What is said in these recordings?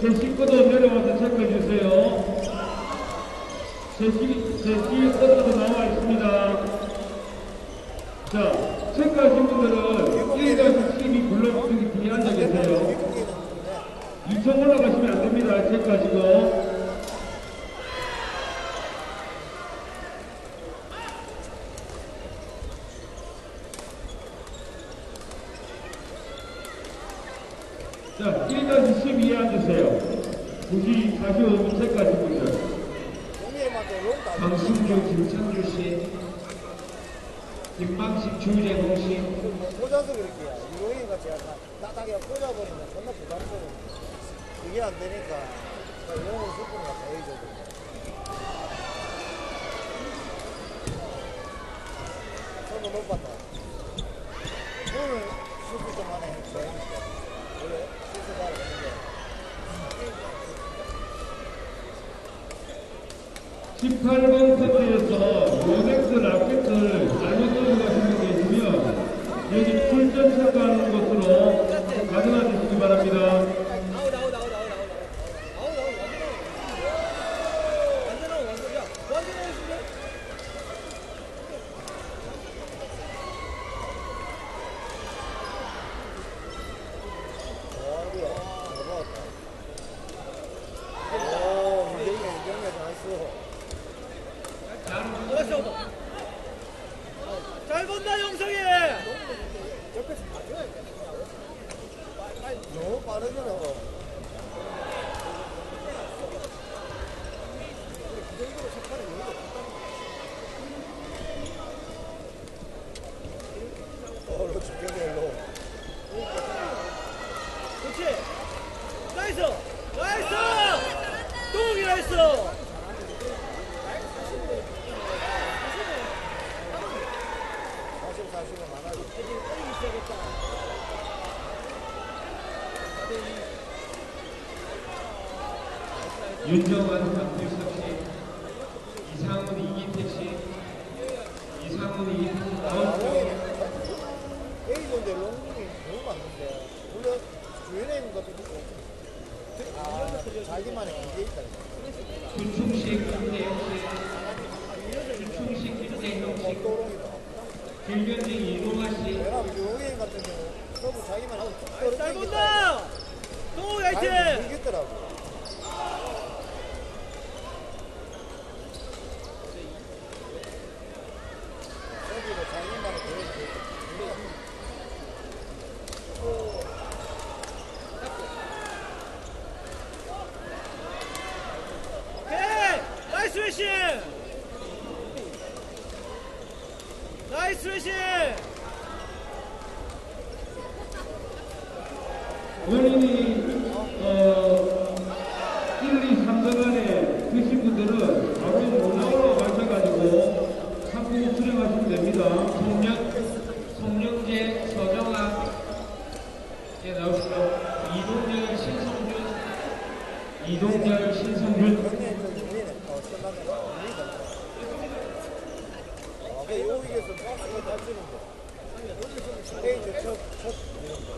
제 식구도 내려와서 체크해 주세요. 제, 시, 제 식구도 나와 있습니다. 자, 체크하신 분들은 1가지 12 불러주기 뒤에 앉아 계세요. 2층 올라가시면 안 됩니다. 체크하시고. 자, 1가지 12에 앉으세요. 2시 45분 체크하신 분들. 동해만도 롱다 강승규, 김창규 씨, 김방식, 주재동 씨, 꽂아서 그렇게요. 이로인 같이 약간 따닥에 꽂아버리면 존나 부담스러워. 그게 안 되니까 영어 수준이 같아 A적으로. 저도 못 봤다. 오늘 수술 좀 하네. 원래 수술 하러 갔는데. 18번 카드에서 요넥스 라켓을 잘못 들어가시는 게 있으면 여기 출전 참가하는 것으로 가져다 주시기 바랍니다. 오, 이게 이경이 다 했어. 잘 본다 영석이 옆에서 봐줘야 돼. 너무 빠르잖아. 그 정도로 색깔이 여기가 없다는 얼로 죽겠네, 얼로. 그렇지 나이스 나이스 동욱이 나이스 40, 40은 많아지. 윤정환, 박필석 씨, 이상훈, 이기택 씨, 이상훈, 이기택 씨, 아홉 명. A조인데 롱이 너무 많은데. 물론 주연행 같은 거 아, 자기만의 기계 있다. 준충식, 김대영 씨, 준충식, 김대형 씨. 길견쟁이 이동화 씨, 같은 경우 본다 동욱이 잘 화이팅. 서브도 자기만의 계획이 오케이 나이스 레싱 나이스 원인이 어, 1, 2, 3등 안에 드신 분들은 바로 문화로 가셔가지고 상품 수령하시면 됩니다. 송영, 송영재, 서정아, 예, 나오시고, 이동열, 신성준, 이동열, 신성준, 경례 좀 유리네. 어, 끝나면 유리다. 아, 그 요기에서 박스가 잘 쓰는데. 페이지 첫, 첫 이런 거.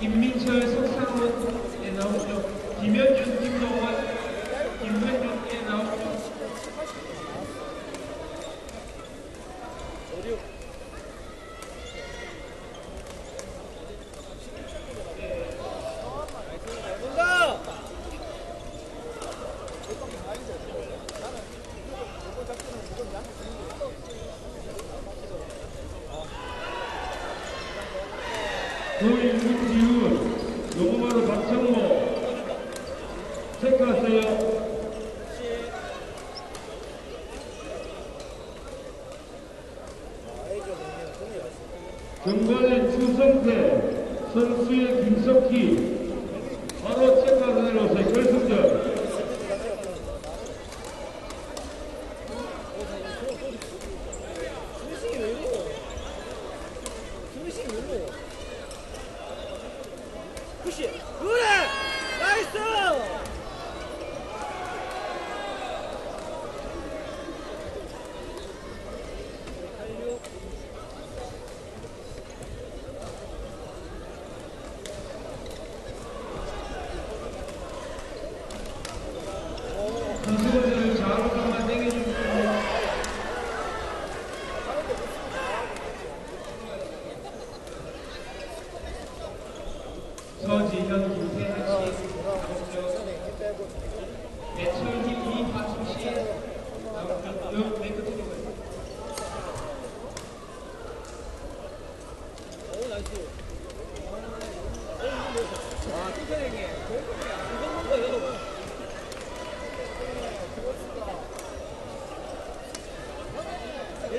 김민철, 석상훈, 예, 나오시죠. 김현준, 김동원, 김현준, 예, 나오시죠. 본 노인 김지훈, 노무마루 박정모 체크하세요.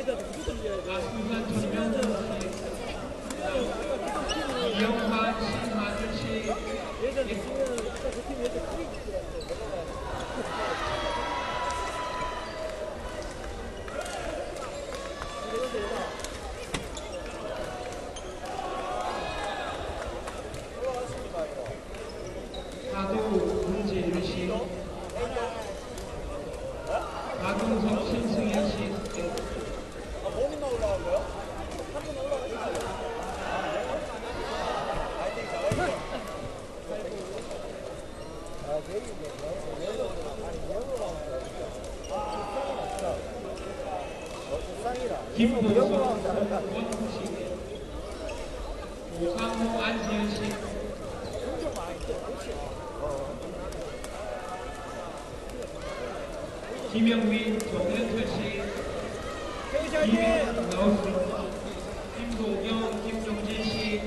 Thank you. 김우영, 원식, 오상호, 안지현식. 김영민, 정현철 씨, 이명 나오시, 김도경, 김종진 씨.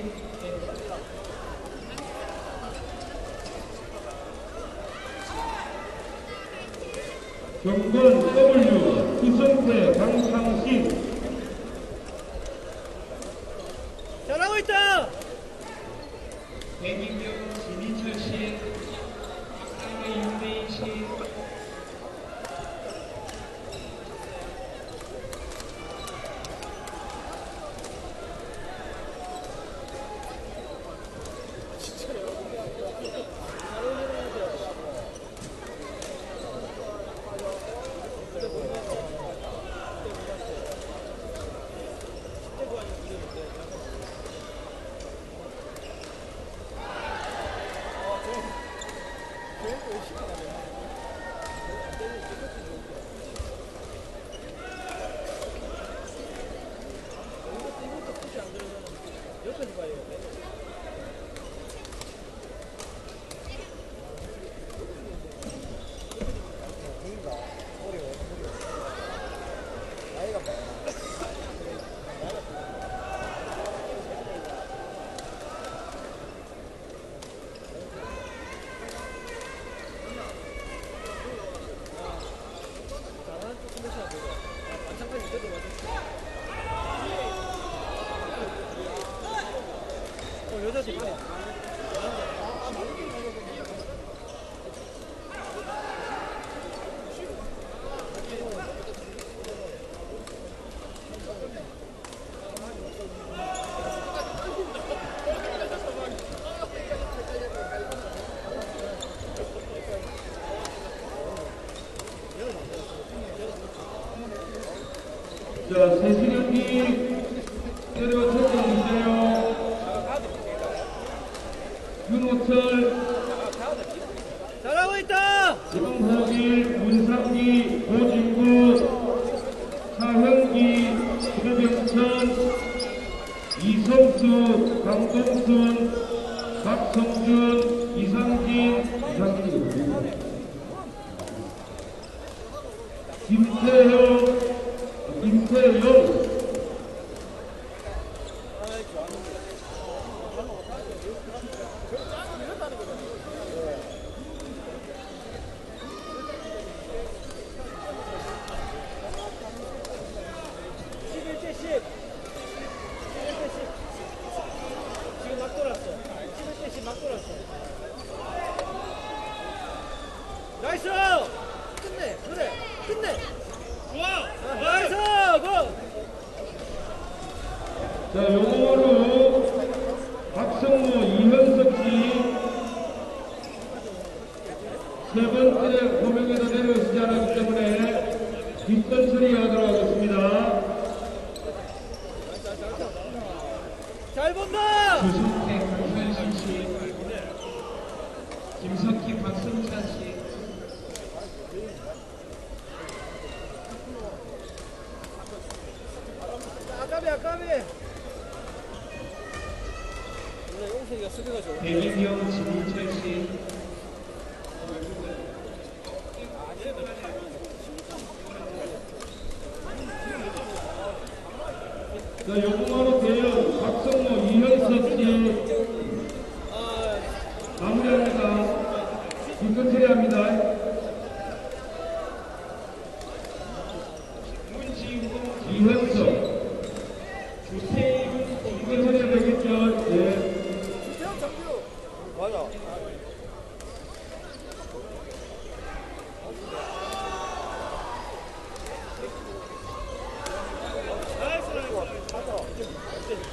경건 W, 구성태, 강창식, 留着挺多年。 강선순, 박성준, 이상진, 이상진 김태형, 김태형, 박성우, 이현석 씨세 번째 고명에도 내려오시지 않았기 때문에 뒷선 백인경 진인철 씨 자, 요금으로 대연 박성모 이현석 씨 마무리합니다. 뒷끝 처리합니다. 이현석 뒷끝 처리해야 되겠죠? 예. 맞아.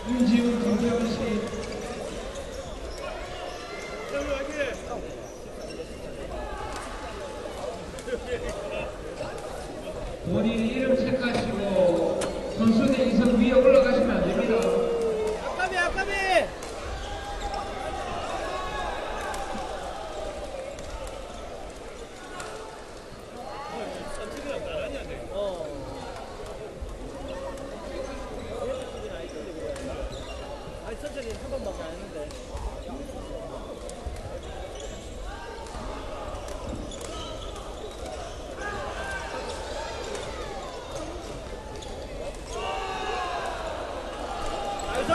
윤지훈 김태훈 씨 본인 이름 체크하시고 선수들 이선 위에 올라가시면 안 됩니다. 아까비 아까비. 어. 아니 천천히 한 번밖에 안 했는데. 나이스!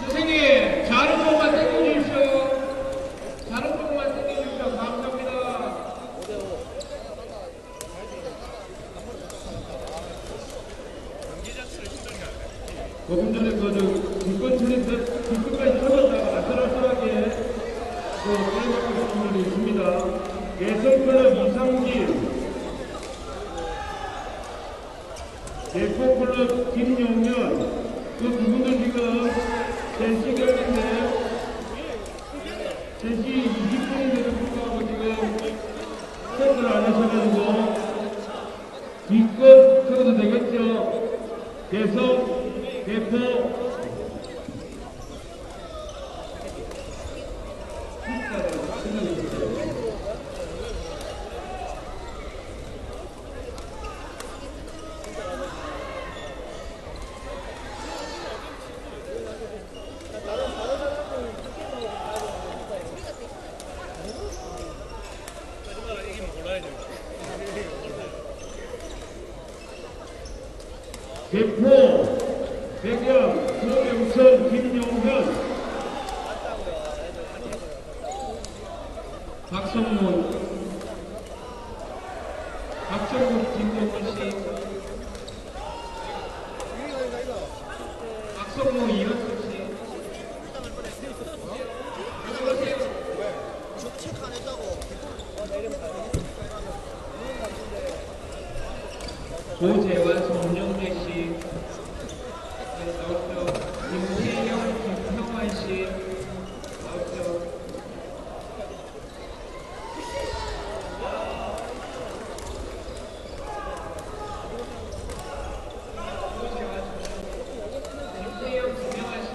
선생님, 자른 쪽만 당겨주십시오. 자른 쪽만 당겨주십시오. 감사합니다. 조금 전에 그저 뒷끝 처리 뒷끝까지 쳐졌다가 아슬아슬하게 그 끌어먹고 계신 분이 있습니다. 개성클럽 이상길 대포클럽 김용현 그두 분도 지금 3시 경기인데 3시 20분인데도 불구하고 지금 체크를 안 하셔가지고 뒷끝 쳐도 되겠죠? 개성 대포 대포 백양 소명선 김용현 박성문, 박정국 김동원 씨, 안 했다고. 조재환, 송영재 씨, 네, 나오죠. 김태형, 김형환 씨, 나오죠. 김태형, 김형환 씨.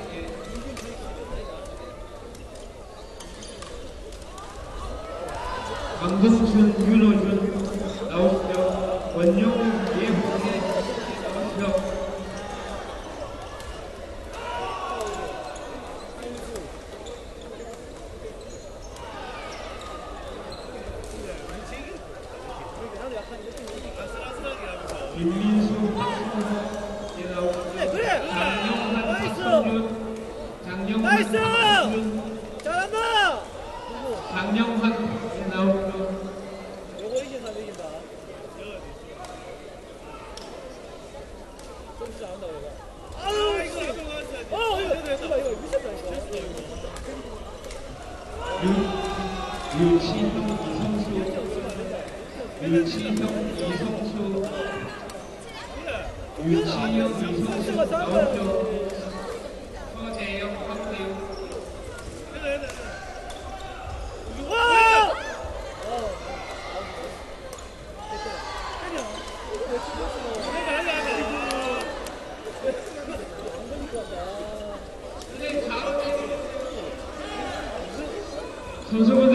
예. 강동춘, 윤호준 나오시죠. 원영우, 예훈재 나오시죠. 김민수, 박승호 예, 나오시죠. 그래! 장영환! 박성준, 장영환! 박성준, 잘한다! 장영환 예, 나오시죠. 요거 이긴 사람 이긴다. 좀 잘한다 이거. 아유 이거 어 이거 이거 이거 미쳤다 이거. 윤, 윤시형, 이성수, 윤시형, 이성수, 윤시형, 이성수 나오죠. 박대우, 와! 근데 잘하네. 선